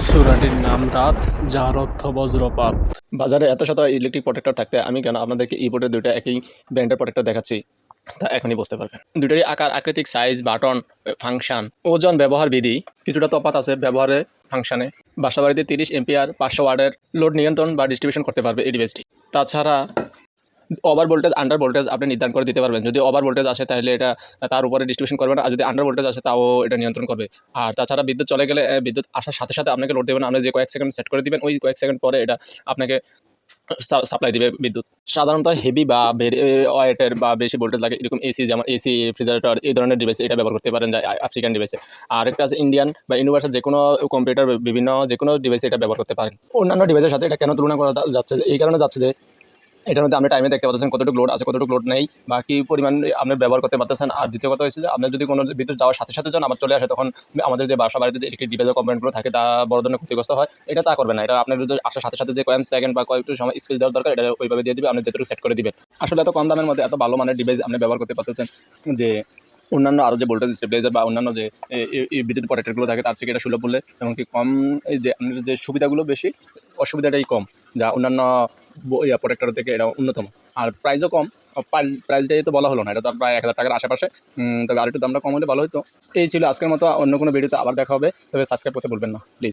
সূরাটির নাম রাত, যার অর্থ বজ্রপাত। বাজারে এত শত ইলেকট্রিক প্রোটেক্টর থাকতে আমি কেন আপনাদেরকে এই বোর্ডের দুইটা একই ব্র্যান্ডের প্রোটেক্টর দেখাচ্ছি? তা এখনই বুঝতে পারবেন। দুটোরই আকার, আকৃতিক সাইজ বাটন ফাংশন ওজন, ব্যবহার বিধি, কিছুটা তফাত আছে ব্যবহারে ফাংশনে বাসাবাড়িতে তিরিশ এমপিআর পাঁচশো ওয়ার্ডের লোড নিয়ন্ত্রণ বা ডিস্ট্রিবিউশন করতে পারবে এই ডিভাইসটি তাছাড়া ওভার ভোল্টেজ আন্ডার ভোল্টেজ আপনি নির্ধারণ করে দিতে পারবেন। যদি ওভার ভোল্টেজ আসে, তাহলে এটা, তার উপরে ডিস্ট্রিবিউশন করবে না। আর যদি আন্ডার ভোল্টেজ আসে, তাও এটা নিয়ন্ত্রণ করবে। আর তাছাড়া বিদ্যুৎ চলে গেলে বিদ্যুৎ আসার সাথে সাথে আপনাকে লোড দেবেন। আপনি যে কয়েক সেকেন্ড সেট করে দিবেন, ওই কয়েক সেকেন্ড পরে এটা আপনাকে সাপ্লাই দিবে বিদ্যুৎ। সাধারণত হেভি বা ওয়েটের বা বেশি ভোল্টেজ লাগে, এরকম এসি যেমন এসি রেফ্রিজারেটর এই ধরনের ডিভাইস এটা ব্যবহার করতে পারেন আফ্রিকান ডিভাইসে আর একটা আছে ইন্ডিয়ান বা ইউনিভার্সাল যে কোনো কম্পিউটার বিভিন্ন যে কোনো ডিভাইসে এটা ব্যবহার করতে পারেন। অন্যান্য ডিভাইসের সাথে এটা কেন তুলনা করা যাচ্ছে, এই কারণে যাচ্ছে যে এটার মধ্যে আপনি টাইমে দেখতে পাচ্ছেন কতটুকু লোড আছে, কতটুকু লোড নেই, বা কী পরিমাণ আপনি ব্যবহার করতে পারতেছেন। আর দ্বিতীয় কথা হচ্ছে যে আপনার যদি কোনো বিদ্যুৎ যাওয়ার সাথে সাথে যখন আবার চলে আসে, তখন আমাদের যে বাসা বাড়িতে ইলেকট্রিক ডিভাইসের কম্পোনেন্টগুলো থাকে, তা বড় ধরনের ক্ষতিগ্রস্ত হয়। এটা তা করবে না। এটা আপনার যদি আসার সাথে সাথে যে কয়েক সেকেন্ড বা কয়েকটু সময় স্পেস দেওয়ার দরকার, এটা ওইভাবে দিয়ে দিবে, আপনি যেটুকু সেট করে দিবেন। আসলে এত কম দামের মধ্যে এত ভালো মানের ডিভাইস আপনি ব্যবহার করতে পারতেছেন যে, অন্যান্য আরও যে ভোল্টেজ স্টেবিলাইজার বা অন্যান্য যে বিদ্যুৎ প্রোটেক্টরগুলো থাকে, তার থেকে এটা সুলভ মূল্যে এমনকি কম যে, আপনার যে সুবিধাগুলো বেশি, অসুবিধাটাই কম। যা অন্যান্য প্রোটেক্টর থেকে এটা অন্যতম আর প্রাইসও কম। প্রাইস প্রাইসটাই তো বলা হলো না। এটা তো প্রায় এক হাজার টাকার আশেপাশে। তবে আরেকটু দামটা কম হলে ভালো হতো এই ছিল আজকের মতো। অন্য কোনো ভিডিওতে আবার দেখা হবে। তবে সাবস্ক্রাইব করতে বলবেন না। প্লিজ